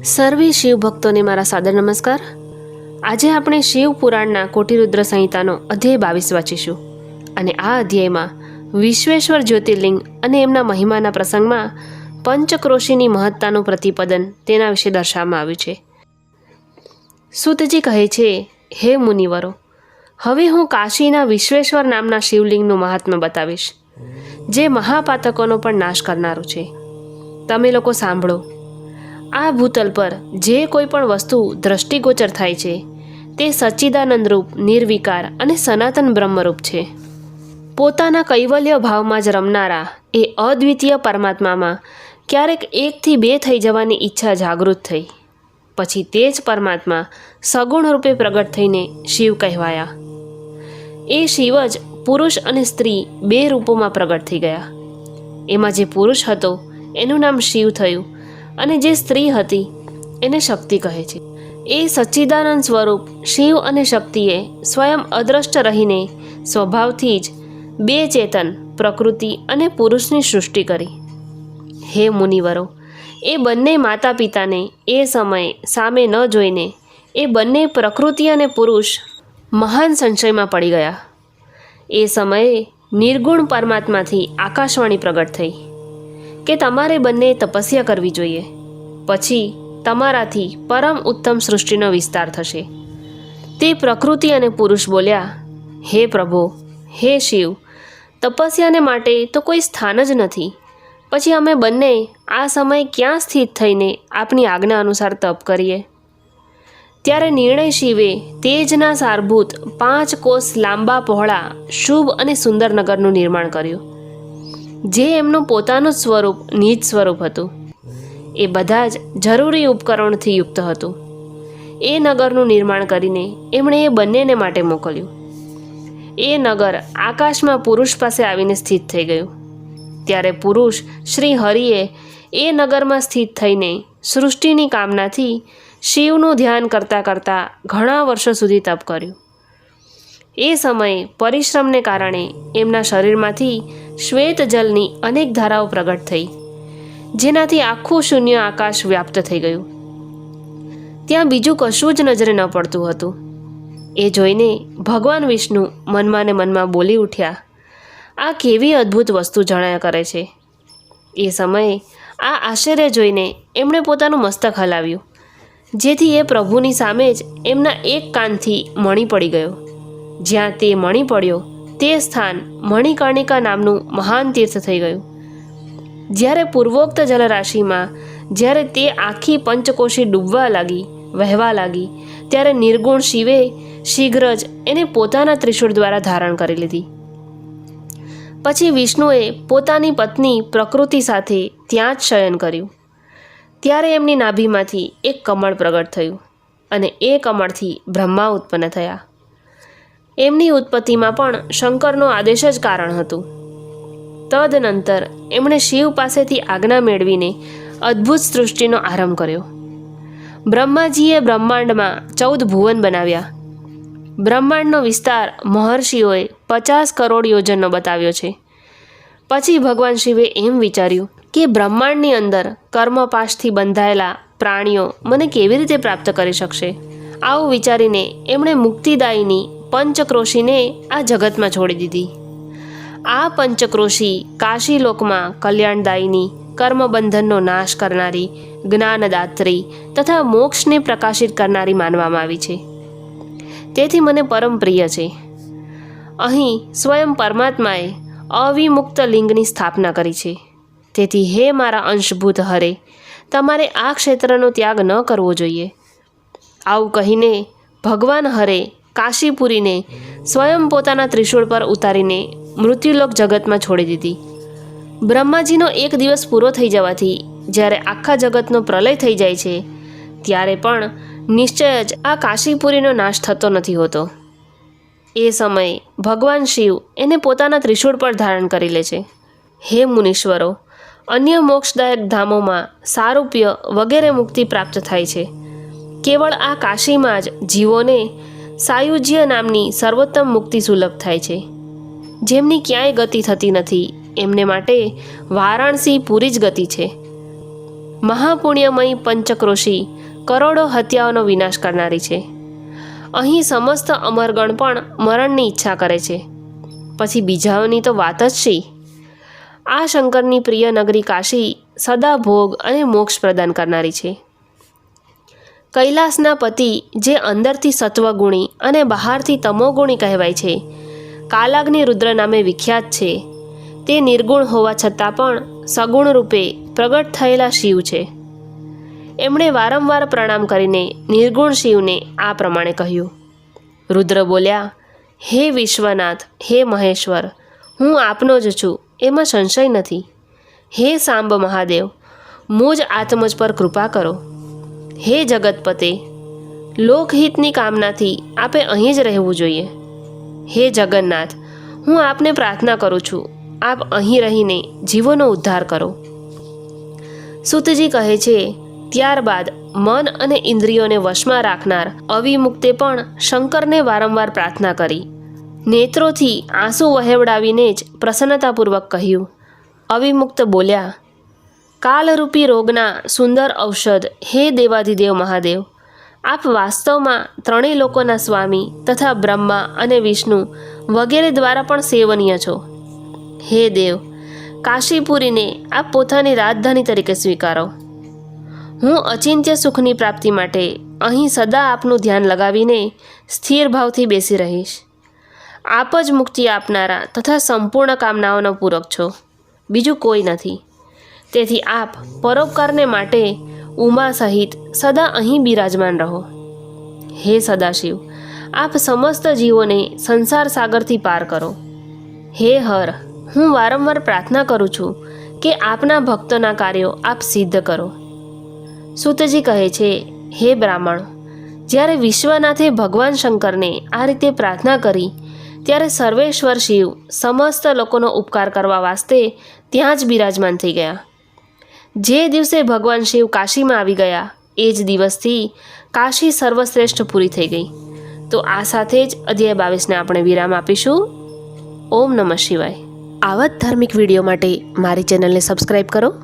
સર્વે શિવ ભક્તોને મારા સાદર નમસ્કાર. આજે આપણે શિવ પુરાણના કોટિરુદ્ર સંહિતાનો અધ્યાય બાવીસ વાંચીશું. અને આ અધ્યાયમાં વિશ્વેશ્વર જ્યોતિર્લિંગ અને એમના મહિમાના પ્રસંગમાં પંચક્રોશીની મહત્તાનું પ્રતિપદન તેના વિશે દર્શાવવામાં આવ્યું છે. સુતજી કહે છે, હે મુનિવરો, હવે હું કાશીના વિશ્વેશ્વર નામના શિવલિંગનું મહાત્મ્ય બતાવીશ, જે મહાપાતકોનો પણ નાશ કરનારું છે. તમે લોકો સાંભળો આ ભૂતલ પર જે કોઈ પણ વસ્તુ દ્રષ્ટિગોચર થાય છે, તે સચ્ચિદાનંદરૂપ, નિર્વિકાર અને સનાતન બ્રહ્મરૂપ છે. પોતાના કૈવલ્ય ભાવમાં જ રમનારા એ અદ્વિતીય પરમાત્મામાં ક્યારેક એકથી બે થઈ જવાની ઈચ્છા જાગૃત થઈ. પછી તે જ પરમાત્મા સગુણ રૂપે પ્રગટ થઈને શિવ કહેવાયા. એ શિવ જ પુરુષ અને સ્ત્રી બે રૂપોમાં પ્રગટ થઈ ગયા. એમાં જે પુરુષ હતો, એનું નામ શિવ થયું. અને જે સ્ત્રી હતી, એને શક્તિ કહે છે. એ સચ્ચિદાનંદ સ્વરૂપ શિવ અને શક્તિએ સ્વયં અદ્રષ્ટ રહીને સ્વભાવથી જ બે ચેતન, પ્રકૃતિ અને પુરુષની સૃષ્ટિ કરી. હે મુનિવરો, એ બંને માતા પિતાને એ સમયે સામે ન જોઈને એ બંને પ્રકૃતિ અને પુરુષ મહાન સંશયમાં પડી ગયા. એ સમયે નિર્ગુણ પરમાત્માથી આકાશવાણી પ્રગટ થઈ. કે તમારે બંને તપસ્યા કરવી જોઈએ. પછી તમારાથી પરમ ઉત્તમ સૃષ્ટિનો વિસ્તાર થશે. તે પ્રકૃતિ અને પુરુષ બોલ્યા, હે પ્રભુ, હે શિવ, તપસ્યાને માટે તો કોઈ સ્થાન જ નથી. પછી અમે બંને આ સમય ક્યાં સ્થિત થઈને આપની આજ્ઞા અનુસાર તપ કરીએ? ત્યારે નિર્ણય શિવે તેજના સારભૂત પાંચ કોષ લાંબા પહોળા, શુભ અને સુંદર નગરનું નિર્માણ કર્યું. જે એમનું પોતાનું સ્વરૂપ નિજ સ્વરૂપ હતું. એ બધા જ જરૂરી ઉપકરણોથી યુક્ત હતું. એ નગરનું નિર્માણ કરીને એમણે એ બંનેને માટે મોકલ્યું. એ નગર આકાશમાં પુરુષ પાસે આવીને સ્થિત થઈ ગયું. ત્યારે પુરુષ શ્રી હરિએ એ નગરમાં સ્થિત થઈને સૃષ્ટિની કામનાથી શિવનું ધ્યાન કરતાં કરતાં ઘણા વર્ષો સુધી તપ કર્યું. એ સમયે પરિશ્રમને કારણે એમના શરીરમાંથી શ્વેત જલની અનેક ધારાઓ પ્રગટ થઈ, જેનાથી આખું શૂન્ય આકાશ વ્યાપ્ત થઈ ગયું. ત્યાં બીજું કશું જ નજરે ન પડતું હતું. એ જોઈને ભગવાન વિષ્ણુ મનમાં ને મનમાં બોલી ઉઠ્યા, આ કેવી અદ્ભુત વસ્તુ જણાયા કરે છે. એ સમયે આ આશ્ચર્ય જોઈને એમણે પોતાનું મસ્તક હલાવ્યું, જેથી એ પ્રભુની સામે જ એમના એક કાનથી મણી પડી ગયો. જ્યાં તે મણી પડ્યો તે સ્થાન મણિકર્ણિકા નામનું મહાન તીર્થ થઈ ગયું. જ્યારે પૂર્વોક્ત જલરાશિમાં, જ્યારે તે આખી પંચકોશી ડૂબવા લાગી, વહેવા લાગી, ત્યારે નિર્ગુણ શિવે શીઘ્ર જ એને પોતાના ત્રિશૂળ દ્વારા ધારણ કરી લીધી. પછી વિષ્ણુએ પોતાની પત્ની પ્રકૃતિ સાથે ત્યાં જ શયન કર્યું. ત્યારે એમની નાભીમાંથી એક કમળ પ્રગટ થયું અને એ કમળથી બ્રહ્મા ઉત્પન્ન થયા. એમની ઉત્પત્તિમાં પણ શંકરનો આદેશ જ કારણ હતું. તદનંતર એમણે શિવ પાસેથી આજ્ઞા મેળવીને અદ્ભુત સૃષ્ટિનો આરંભ કર્યો. બ્રહ્માજીએ બ્રહ્માંડમાં ચૌદ ભુવન બનાવ્યા. બ્રહ્માંડનો વિસ્તાર મહર્ષિઓએ પચાસ કરોડ યોજનનો બતાવ્યો છે. પછી ભગવાન શિવે એમ વિચાર્યું કે બ્રહ્માંડની અંદર કર્મપાશથી બંધાયેલા પ્રાણીઓ મને કેવી રીતે પ્રાપ્ત કરી શકશે? આવું વિચારીને એમણે મુક્તિદાયીની પંચક્રોશીને આ જગતમાં છોડી દીધી. આ પંચક્રોશી કાશીલોકમાં કલ્યાણદાયીની, કર્મબંધનનો નાશ કરનારી, જ્ઞાનદાત્રી તથા મોક્ષને પ્રકાશિત કરનારી માનવામાં આવી છે. તેથી મને પરમ પ્રિય છે. અહીં સ્વયં પરમાત્માએ અવિમુક્ત લિંગની સ્થાપના કરી છે. તેથી હે મારા અંશભૂત હરે, તમારે આ ક્ષેત્રનો ત્યાગ ન કરવો જોઈએ. આવું કહીને ભગવાન હરે કાશીપુરીને સ્વયં પોતાના ત્રિશૂળ પર ઉતારીને મૃત્યુલોક જગતમાં છોડી દીધી. બ્રહ્માજીનો એક દિવસ પૂરો થઈ જવાથી જ્યારે આખા જગતનો પ્રલય થઈ જાય છે, ત્યારે પણ નિશ્ચય જ આ કાશીપુરીનો નાશ થતો નથી હોતો. એ સમયે ભગવાન શિવ એને પોતાના ત્રિશૂળ પર ધારણ કરી લે છે. હે મુનીશ્વરો, અન્ય મોક્ષદાયક ધામોમાં સારૂપ્ય વગેરે મુક્તિ પ્રાપ્ત થાય છે. કેવળ આ કાશીમાં જ જીવોને સાયુજ્ય નામની સર્વોત્તમ મુક્તિ સુલભ થાય છે. જેમની ક્યાંય ગતિ થતી નથી, એમને માટે વારાણસી પૂરી જ ગતિ છે. મહાપુણ્યમયી પંચક્રોશી કરોડો હત્યાઓનો વિનાશ કરનારી છે. અહીં સમસ્ત અમરગણ પણ મરણની ઈચ્છા કરે છે. પછી બીજાઓની તો વાત જ શી? આ શંકરની પ્રિય નગરી કાશી સદા ભોગ અને મોક્ષ પ્રદાન કરનારી છે. કૈલાસના પતિ, જે અંદરથી સત્વગુણી અને બહારથી તમોગુણી કહેવાય છે. કાલાગ્નિ રુદ્ર નામે વિખ્યાત છે. તે નિર્ગુણ હોવા છતાં પણ સગુણ રૂપે પ્રગટ થયેલા શિવ છે. એમણે વારંવાર પ્રણામ કરીને નિર્ગુણ શિવને આ પ્રમાણે કહ્યું. રુદ્ર બોલ્યા, હે વિશ્વનાથ, હે મહેશ્વર, હું આપનો જ છું, એમાં સંશય નથી. હે સાંબ મહાદેવ, મુજ આત્મજ પર કૃપા કરો. હે જગતપતે, લોકહિતની કામનાથી આપે અહીં જ રહેવું જોઈએ. હે જગન્નાથ, હું આપને પ્રાર્થના કરું છું, આપ અહીં રહીને જીવોનો ઉદ્ધાર કરો. સુતજી કહે છે, ત્યારબાદ મન અને ઇન્દ્રિયોને વશમાં રાખનાર અવિમુક્તે પણ શંકરને વારંવાર પ્રાર્થના કરી. નેત્રોથી આંસુ વહેવડાવીને જ પ્રસન્નતાપૂર્વક કહ્યું, અવિમુક્ત બોલ્યા કાલરૂપી રોગના સુંદર ઔષધ. હે દેવાધિદેવ મહાદેવ! આપ વાસ્તવમાં ત્રણેય લોકોના સ્વામી તથા બ્રહ્મા અને વિષ્ણુ વગેરે દ્વારા પણ સેવનીય છો. હે દેવ! કાશીપુરીને આપ પોતાની રાજધાની તરીકે સ્વીકારો. હું અચિંત્ય સુખની પ્રાપ્તિ માટે અહીં સદા આપનું ધ્યાન લગાવીને સ્થિર ભાવથી બેસી રહીશ. આપ જ મુક્તિ આપનારા તથા સંપૂર્ણ કામનાઓનો પૂરક છો. બીજું કોઈ નથી. તેથી આપ પરોપકારને માટે ઉમા સહિત સદા અહીં બિરાજમાન રહો. હે સદાશિવ, આપ સમસ્ત જીવોને સંસાર સાગરથી પાર કરો. હે હર, હું વારંવાર પ્રાર્થના કરું છું કે આપના ભક્તોના કાર્યો આપ સિદ્ધ કરો. સુતજી કહે છે, હે બ્રાહ્મણ, જ્યારે વિશ્વનાથે ભગવાન શંકરને આ રીતે પ્રાર્થના કરી, ત્યારે સર્વેશ્વર શિવ સમસ્ત લોકોનો ઉપકાર કરવા વાસ્તે ત્યાં જ બિરાજમાન થઈ ગયા. જે દિવસે ભગવાન શિવ કાશીમાં આવી ગયા, એ જ દિવસથી કાશી સર્વશ્રેષ્ઠ પૂરી થઈ ગઈ. તો આ સાથે જ અધ્યાય બાવીસને આપણે વિરામ આપીશું. ઓમ નમઃ શિવાય. આવા જ ધાર્મિક વીડિયો માટે મારી ચેનલને સબસ્ક્રાઈબ કરો.